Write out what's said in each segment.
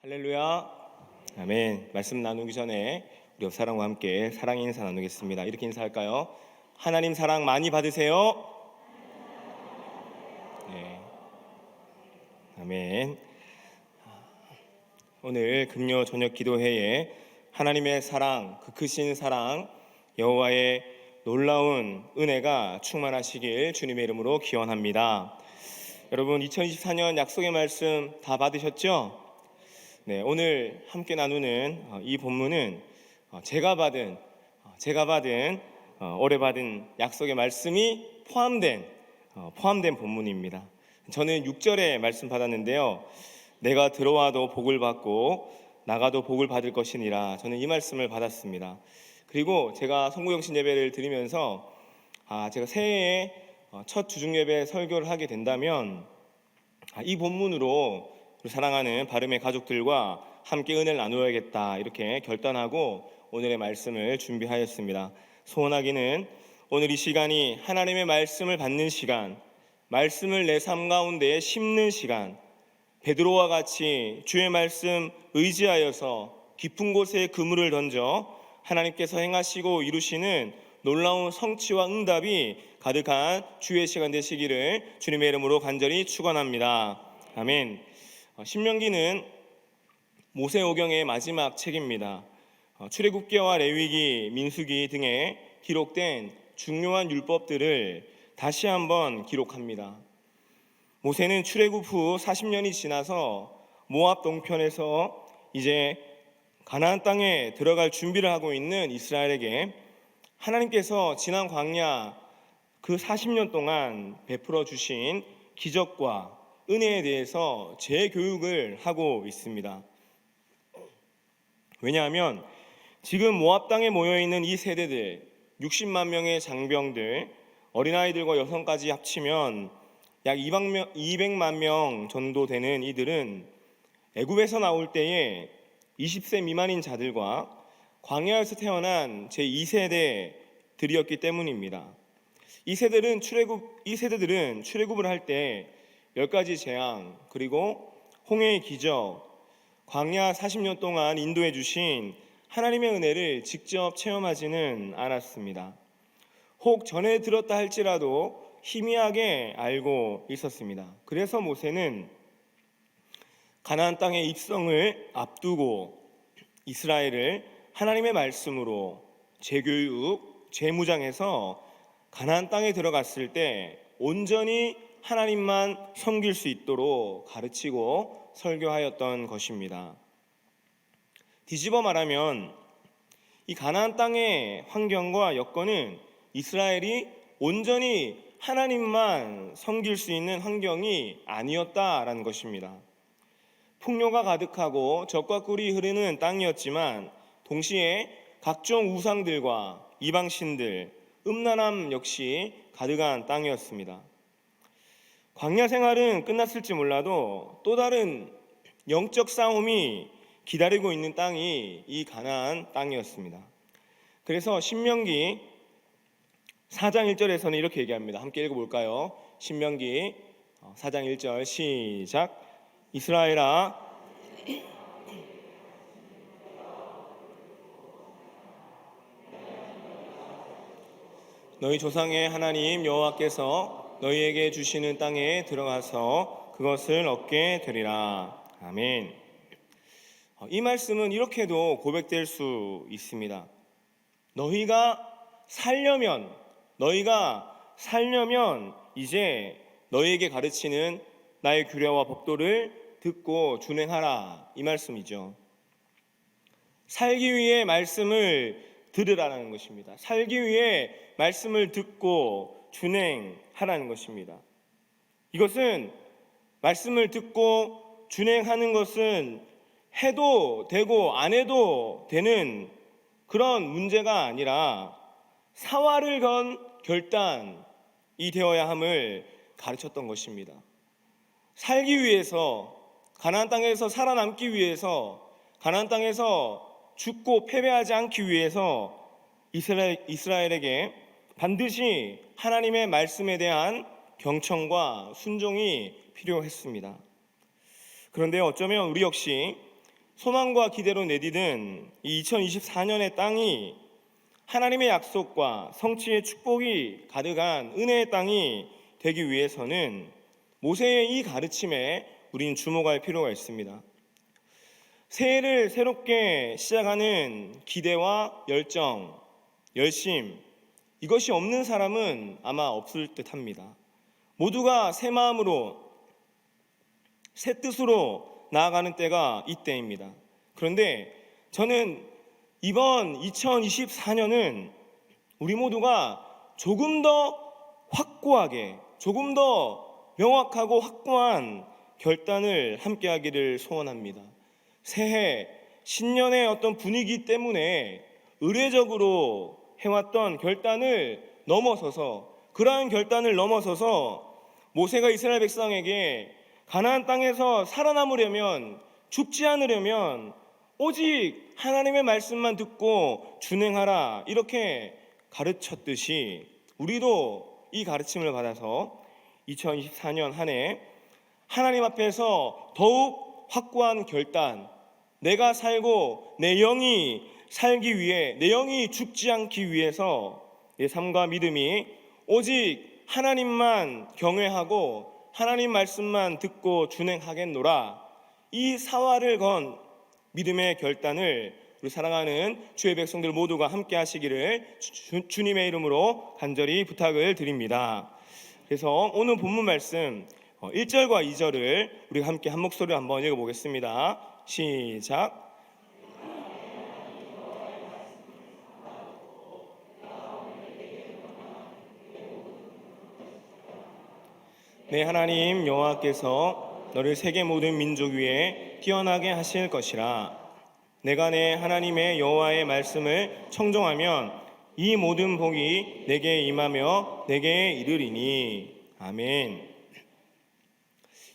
할렐루야. 아멘. 말씀 나누기 전에 우리 옆 사람과 함께 사랑의 인사 나누겠습니다. 이렇게 인사할까요? 하나님 사랑 많이 받으세요. 네. 아멘. 오늘 금요 저녁 기도회에 하나님의 사랑, 그 크신 사랑, 여호와의 놀라운 은혜가 충만하시길 주님의 이름으로 기원합니다. 여러분 2024년 약속의 말씀 다 받으셨죠? 네, 오늘 함께 나누는 어, 이 본문은 어, 제가 받은 어, 제가 받은 어, 올해 받은 약속의 말씀이 포함된 어, 포함된 본문입니다. 저는 6절에 말씀 받았는데요. 내가 들어와도 복을 받고 나가도 복을 받을 것이니라. 저는 이 말씀을 받았습니다. 그리고 제가 성구영신 예배를 드리면서 아, 제가 새해에 어, 첫 주중 예배 설교를 하게 된다면 아, 이 본문으로 사랑하는 바름의 가족들과 함께 은혜를 나누어야겠다 이렇게 결단하고 오늘의 말씀을 준비하였습니다. 소원하기는 오늘 이 시간이 하나님의 말씀을 받는 시간, 말씀을 내 삶 가운데 심는 시간, 베드로와 같이 주의 말씀 의지하여서 깊은 곳에 그물을 던져 하나님께서 행하시고 이루시는 놀라운 성취와 응답이 가득한 주의 시간 되시기를 주님의 이름으로 간절히 축원합니다. 아멘. 어, 신명기는 모세오경의 마지막 책입니다. 어, 출애굽기와 레위기, 민수기 등에 기록된 중요한 율법들을 다시 한번 기록합니다. 모세는 출애굽 후 40년이 지나서 모압 동편에서 이제 가나안 땅에 들어갈 준비를 하고 있는 이스라엘에게 하나님께서 지난 광야 그 40년 동안 베풀어 주신 기적과 은혜에 대해서 재교육을 하고 있습니다. 왜냐하면 지금 모압 땅에 모여 있는 이 세대들 60만 명의 장병들 어린아이들과 여성까지 합치면 약 200만 명 정도 되는 이들은 애굽에서 나올 때에 20세 미만인 자들과 광야에서 태어난 제 2세대들이었기 때문입니다. 이 세대들은 출애굽 이 세대들은 출애굽을 할 때 열 가지 재앙 그리고 홍해의 기적 광야 40년 동안 인도해 주신 하나님의 은혜를 직접 체험하지는 않았습니다. 혹 전에 들었다 할지라도 희미하게 알고 있었습니다. 그래서 모세는 가나안 땅의 입성을 앞두고 이스라엘을 하나님의 말씀으로 재교육, 재무장해서 가나안 땅에 들어갔을 때 온전히 하나님만 섬길 수 있도록 가르치고 설교하였던 것입니다. 뒤집어 말하면 이 가나안 땅의 환경과 여건은 이스라엘이 온전히 하나님만 섬길 수 있는 환경이 아니었다라는 것입니다. 풍요가 가득하고 적과 꿀이 흐르는 땅이었지만 동시에 각종 우상들과 이방신들, 음란함 역시 가득한 땅이었습니다. 광야 생활은 끝났을지 몰라도 또 다른 영적 싸움이 기다리고 있는 땅이 이 가나안 땅이었습니다. 그래서 신명기 4장 1절에서는 이렇게 얘기합니다. 함께 읽어 볼까요? 신명기 4장 1절 시작. 이스라엘아 너희 조상의 하나님 여호와께서 너희에게 주시는 땅에 들어가서 그것을 얻게 되리라. 아멘. 어, 이 말씀은 이렇게도 고백될 수 있습니다. 너희가 살려면 너희가 살려면 이제 너희에게 가르치는 나의 규례와 법도를 듣고 준행하라 이 말씀이죠. 살기 위해 말씀을 들으라는 것입니다. 살기 위해 말씀을 듣고 준행하라는 것입니다. 이것은 말씀을 듣고 준행하는 것은 해도 되고 안 해도 되는 그런 문제가 아니라 사활을 건 결단이 되어야 함을 가르쳤던 것입니다. 살기 위해서 가나안 땅에서 살아남기 위해서 가나안 땅에서 죽고 패배하지 않기 위해서 이스라엘, 이스라엘에게 반드시 하나님의 말씀에 대한 경청과 순종이 필요했습니다. 그런데 어쩌면 우리 역시 소망과 기대로 내디딘 이 2024년의 땅이 하나님의 약속과 성취의 축복이 가득한 은혜의 땅이 되기 위해서는 모세의 이 가르침에 우린 주목할 필요가 있습니다. 새해를 새롭게 시작하는 기대와 열정, 열심, 이것이 없는 사람은 아마 없을 듯 합니다. 모두가 새 마음으로, 새 뜻으로 나아가는 때가 이때입니다. 그런데 저는 이번 2024년은 우리 모두가 조금 더 확고하게, 조금 더 명확하고 확고한 결단을 함께 하기를 소원합니다. 새해, 신년의 어떤 분위기 때문에 의례적으로 해왔던 결단을 넘어서서 그러한 결단을 넘어서서 모세가 이스라엘 백성에게 가나안 땅에서 살아남으려면 죽지 않으려면 오직 하나님의 말씀만 듣고 준행하라 이렇게 가르쳤듯이 우리도 이 가르침을 받아서 2024년 한 해 하나님 앞에서 더욱 확고한 결단 내가 살고 내 영이 살기 위해 내 영이 죽지 않기 위해서 내 삶과 믿음이 오직 하나님만 경외하고 하나님 말씀만 듣고 준행하겠노라 이 사활을 건 믿음의 결단을 우리 사랑하는 주의 백성들 모두가 함께 하시기를 주, 주님의 이름으로 간절히 부탁을 드립니다. 그래서 오늘 본문 말씀 1절과 2절을 우리가 함께 한 목소리로 한번 읽어보겠습니다. 시작. 내 하나님 여호와께서 너를 세계 모든 민족 위에 뛰어나게 하실 것이라. 내가 내 하나님의 여호와의 말씀을 청종하면 이 모든 복이 내게 임하며 내게 이르리니. 아멘.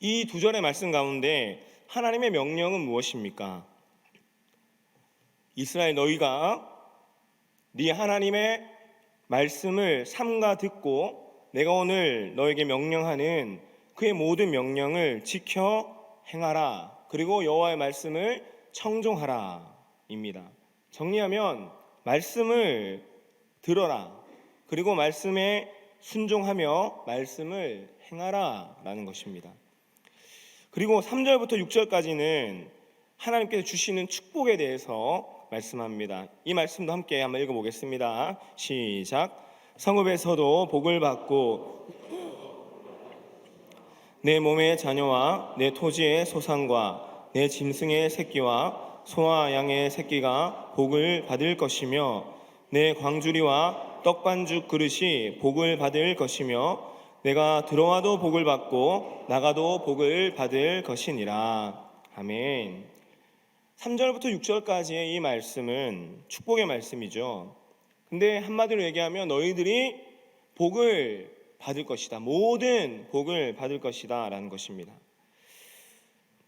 이 두 절의 말씀 가운데 하나님의 명령은 무엇입니까? 이스라엘 너희가 네 하나님의 말씀을 삼가 듣고 내가 오늘 너에게 명령하는 그의 모든 명령을 지켜 행하라. 그리고 여호와의 말씀을 청종하라입니다. 정리하면 말씀을 들어라. 그리고 말씀에 순종하며 말씀을 행하라라는 것입니다. 그리고 3절부터 6절까지는 하나님께서 주시는 축복에 대해서 말씀합니다. 이 말씀도 함께 한번 읽어보겠습니다. 시작. 성읍에서도 복을 받고 내 몸의 자녀와 내 토지의 소산과 내 짐승의 새끼와 소와 양의 새끼가 복을 받을 것이며 내 광주리와 떡반죽 그릇이 복을 받을 것이며 내가 들어와도 복을 받고 나가도 복을 받을 것이니라. 아멘. 3절부터 6절까지의 이 말씀은 축복의 말씀이죠. 근데 한마디로 얘기하면 너희들이 복을 받을 것이다. 모든 복을 받을 것이다. 라는 것입니다.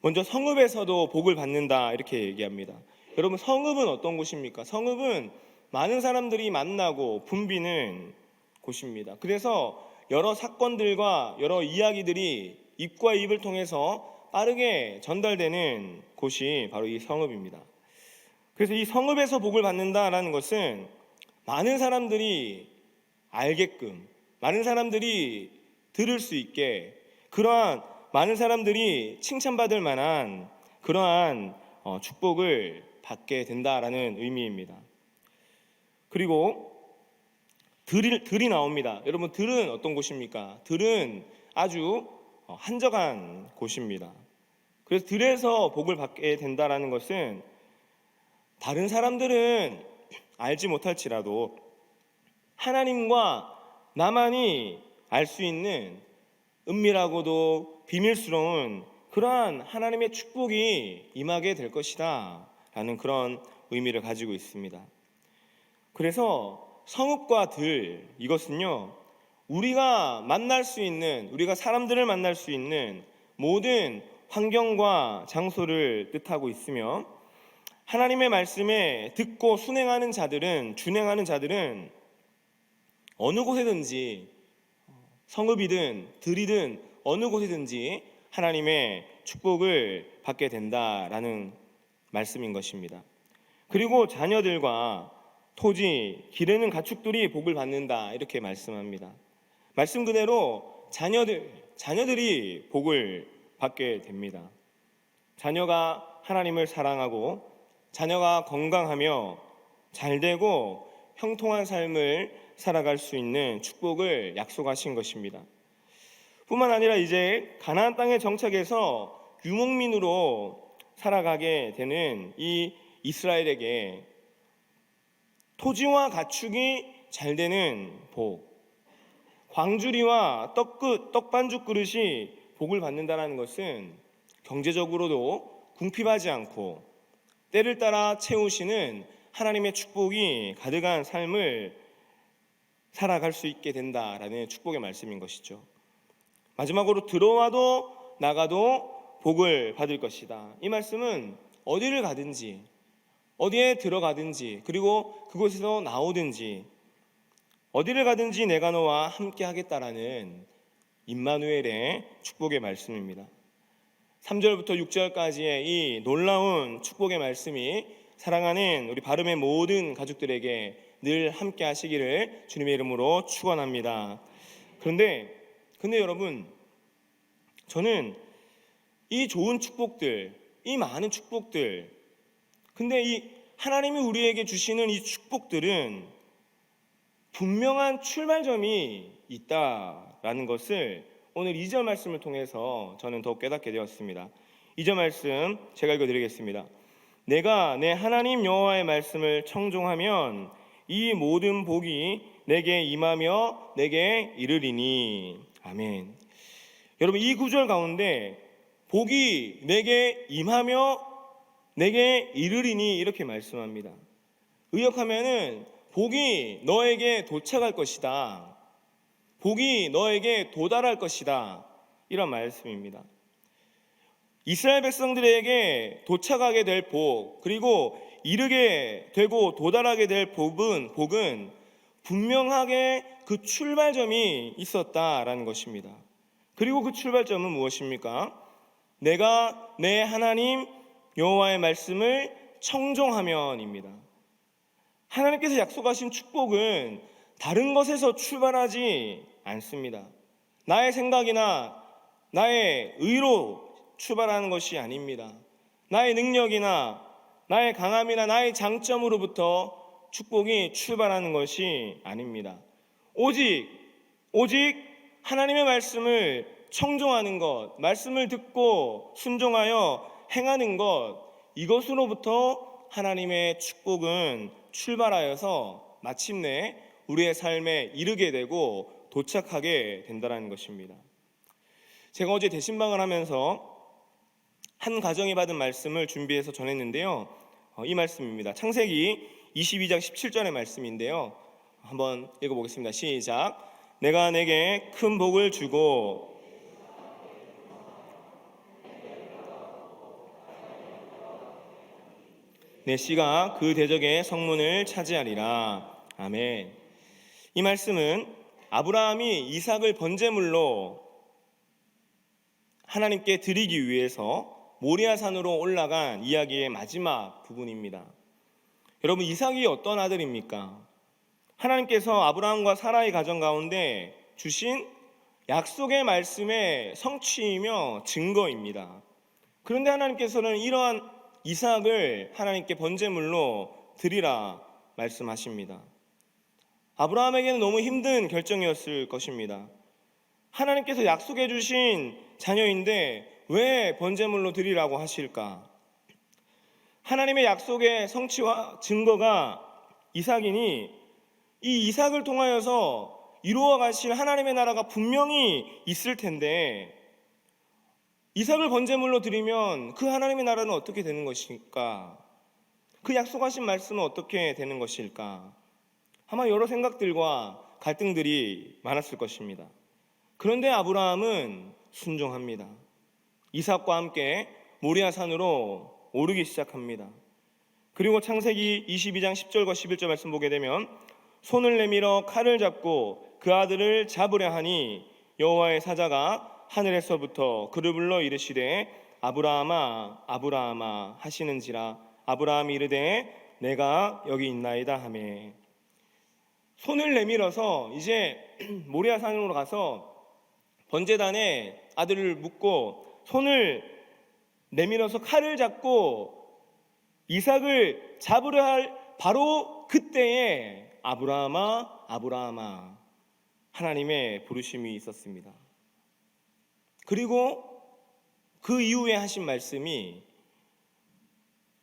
먼저 성읍에서도 복을 받는다. 이렇게 얘기합니다. 여러분, 성읍은 어떤 곳입니까? 성읍은 많은 사람들이 만나고 붐비는 곳입니다. 그래서 여러 사건들과 여러 이야기들이 입과 입을 통해서 빠르게 전달되는 곳이 바로 이 성읍입니다. 그래서 이 성읍에서 복을 받는다라는 것은 많은 사람들이 알게끔, 많은 사람들이 들을 수 있게 그러한 많은 사람들이 칭찬받을 만한 그러한 어, 축복을 받게 된다라는 의미입니다. 그리고 들이, 들이 나옵니다. 여러분 들은 어떤 곳입니까? 들은 아주 어, 한적한 곳입니다. 그래서 들에서 복을 받게 된다라는 것은 다른 사람들은 알지 못할지라도 하나님과 나만이 알 수 있는 은밀하고도 비밀스러운 그러한 하나님의 축복이 임하게 될 것이다. 라는 그런 의미를 가지고 있습니다. 그래서 성읍과 들, 이것은요, 우리가 만날 수 있는, 우리가 사람들을 만날 수 있는 모든 환경과 장소를 뜻하고 있으며, 하나님의 말씀에 듣고 순행하는 자들은 준행하는 자들은 어느 곳에든지 성읍이든 들이든 어느 곳이든지 하나님의 축복을 받게 된다라는 말씀인 것입니다. 그리고 자녀들과 토지, 기르는 가축들이 복을 받는다 이렇게 말씀합니다. 말씀 그대로 자녀들 자녀들이 복을 받게 됩니다. 자녀가 하나님을 사랑하고 자녀가 건강하며 잘 되고 형통한 삶을 살아갈 수 있는 축복을 약속하신 것입니다. 뿐만 아니라 이제 가나안 땅에 정착해서 유목민으로 살아가게 되는 이 이스라엘에게 토지와 가축이 잘 되는 복, 광주리와 떡끝, 떡반죽 그릇이 복을 받는다는 것은 경제적으로도 궁핍하지 않고 때를 따라 채우시는 하나님의 축복이 가득한 삶을 살아갈 수 있게 된다라는 축복의 말씀인 것이죠. 마지막으로 들어와도 나가도 복을 받을 것이다. 이 말씀은 어디를 가든지 어디에 들어가든지 그리고 그곳에서 나오든지 어디를 가든지 내가 너와 함께 하겠다라는 임마누엘의 축복의 말씀입니다. 3절부터 6절까지의 이 놀라운 축복의 말씀이 사랑하는 우리 바름의 모든 가족들에게 늘 함께 하시기를 주님의 이름으로 축원합니다. 그런데 근데 여러분 저는 이 좋은 축복들, 이 많은 축복들 근데 이 하나님이 우리에게 주시는 이 축복들은 분명한 출발점이 있다라는 것을 오늘 2절 말씀을 통해서 저는 더욱 깨닫게 되었습니다. 2절 말씀 제가 읽어 드리겠습니다. 내가 내 하나님 여호와의 말씀을 청종하면 이 모든 복이 내게 임하며 내게 이르리니 아멘. 여러분 이 구절 가운데 복이 내게 임하며 내게 이르리니 이렇게 말씀합니다. 의역하면은 복이 너에게 도착할 것이다. 복이 너에게 도달할 것이다. 이런 말씀입니다. 이스라엘 백성들에게 도착하게 될 복, 그리고 이르게 되고 도달하게 될 복은, 복은 분명하게 그 출발점이 있었다라는 것입니다. 그리고 그 출발점은 무엇입니까? 내가 내 하나님 여호와의 말씀을 청종하면입니다. 하나님께서 약속하신 축복은 다른 것에서 출발하지 않습니다. 나의 생각이나 나의 의로 출발하는 것이 아닙니다. 나의 능력이나 나의 강함이나 나의 장점으로부터 축복이 출발하는 것이 아닙니다. 오직 오직 하나님의 말씀을 청종하는 것, 말씀을 듣고 순종하여 행하는 것 이것으로부터 하나님의 축복은 출발하여서 마침내 우리의 삶에 이르게 되고 도착하게 된다는 것입니다. 제가 어제 대신방을 하면서 한 가정이 받은 말씀을 준비해서 전했는데요. 어, 이 말씀입니다. 창세기 22장 17절의 말씀인데요. 한번 읽어보겠습니다. 시작. 내가 내게 큰 복을 주고 내 씨가 그 대적의 성문을 차지하리라. 아멘. 이 말씀은 아브라함이 이삭을 번제물로 하나님께 드리기 위해서 모리아 산으로 올라간 이야기의 마지막 부분입니다. 여러분 이삭이 어떤 아들입니까? 하나님께서 아브라함과 사라의 가정 가운데 주신 약속의 말씀의 성취이며 증거입니다. 그런데 하나님께서는 이러한 이삭을 하나님께 번제물로 드리라 말씀하십니다. 아브라함에게는 너무 힘든 결정이었을 것입니다. 하나님께서 약속해 주신 자녀인데 왜 번제물로 드리라고 하실까? 하나님의 약속의 성취와 증거가 이삭이니 이 이삭을 통하여서 이루어 가실 하나님의 나라가 분명히 있을 텐데 이삭을 번제물로 드리면 그 하나님의 나라는 어떻게 되는 것일까? 그 약속하신 말씀은 어떻게 되는 것일까? 아마 여러 생각들과 갈등들이 많았을 것입니다. 그런데 아브라함은 순종합니다. 이삭과 함께 모리아 산으로 오르기 시작합니다. 그리고 창세기 22장 10절과 11절 말씀 보게 되면 손을 내밀어 칼을 잡고 그 아들을 잡으려 하니 여호와의 사자가 하늘에서부터 그를 불러 이르시되 아브라함아 아브라함아 하시는지라 아브라함이 이르되 내가 여기 있나이다 하매 손을 내밀어서 이제 모리아 산으로 가서 번제단에 아들을 묻고 손을 내밀어서 칼을 잡고 이삭을 잡으려 할 바로 그때에 아브라함아 아브라함아 하나님의 부르심이 있었습니다. 그리고 그 이후에 하신 말씀이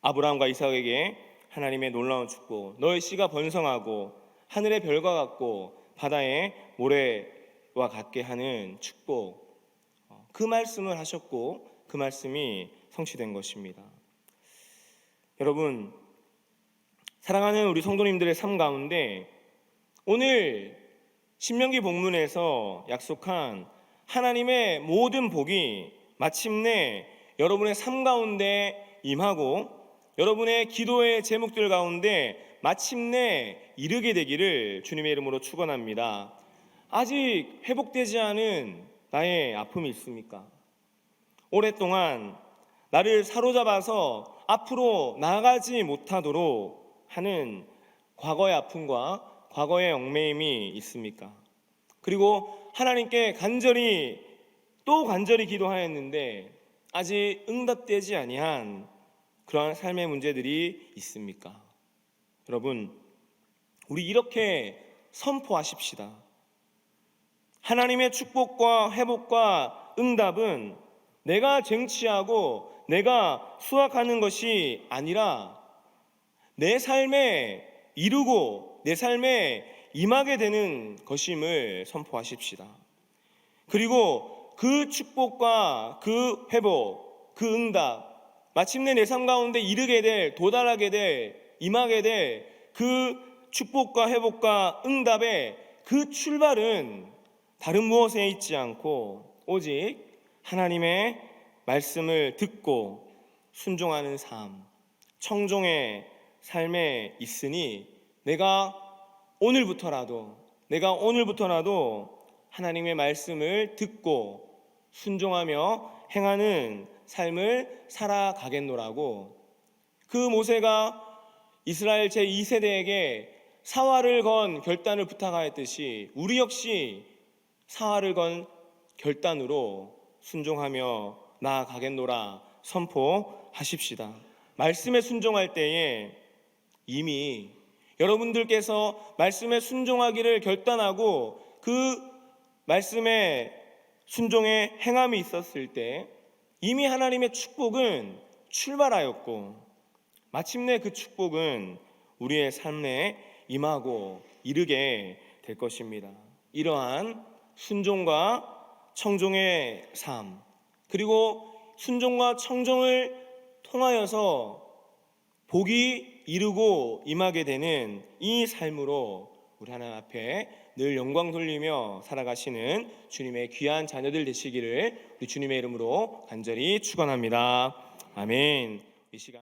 아브라함과 이삭에게 하나님의 놀라운 축복 너의 씨가 번성하고 하늘의 별과 같고 바다의 모래와 같게 하는 축복 어, 그 말씀을 하셨고 그 말씀이 성취된 것입니다. 여러분 사랑하는 우리 성도님들의 삶 가운데 오늘 신명기 본문에서 약속한 하나님의 모든 복이 마침내 여러분의 삶 가운데 임하고 여러분의 기도의 제목들 가운데 마침내 이르게 되기를 주님의 이름으로 축원합니다. 아직 회복되지 않은 나의 아픔이 있습니까? 오랫동안 나를 사로잡아서 앞으로 나아가지 못하도록 하는 과거의 아픔과 과거의 얽매임이 있습니까? 그리고 하나님께 간절히 또 간절히 기도하였는데 아직 응답되지 아니한 그러한 삶의 문제들이 있습니까? 여러분, 우리 이렇게 선포하십시다. 하나님의 축복과 회복과 응답은 내가 쟁취하고 내가 수확하는 것이 아니라 내 삶에 이루고 내 삶에 임하게 되는 것임을 선포하십시다. 그리고 그 축복과 그 회복, 그 응답, 마침내 내 삶 가운데 이르게 될, 도달하게 될, 임하게 될 그 축복과 회복과 응답의 그 출발은 다른 무엇에 있지 않고 오직 하나님의 말씀을 듣고 순종하는 삶, 청종의 삶에 있으니 내가 오늘부터라도 내가 오늘부터라도 하나님의 말씀을 듣고 순종하며 행하는 삶을 살아가겠노라고 그 모세가 이스라엘 제2세대에게 사활을 건 결단을 부탁하였듯이 우리 역시 사활을 건 결단으로 순종하며 나아가겠노라 선포하십시다. 말씀에 순종할 때에 이미 여러분들께서 말씀에 순종하기를 결단하고 그 말씀에 순종의 행함이 있었을 때 이미 하나님의 축복은 출발하였고 마침내 그 축복은 우리의 삶에 임하고 이르게 될 것입니다. 이러한 순종과 청종의 삶 그리고 순종과 청종을 통하여서 복이 이루고 임하게 되는 이 삶으로 우리 하나님 앞에 늘 영광 돌리며 살아가시는 주님의 귀한 자녀들 되시기를 우리 주님의 이름으로 간절히 축원합니다. 아멘. 이 시간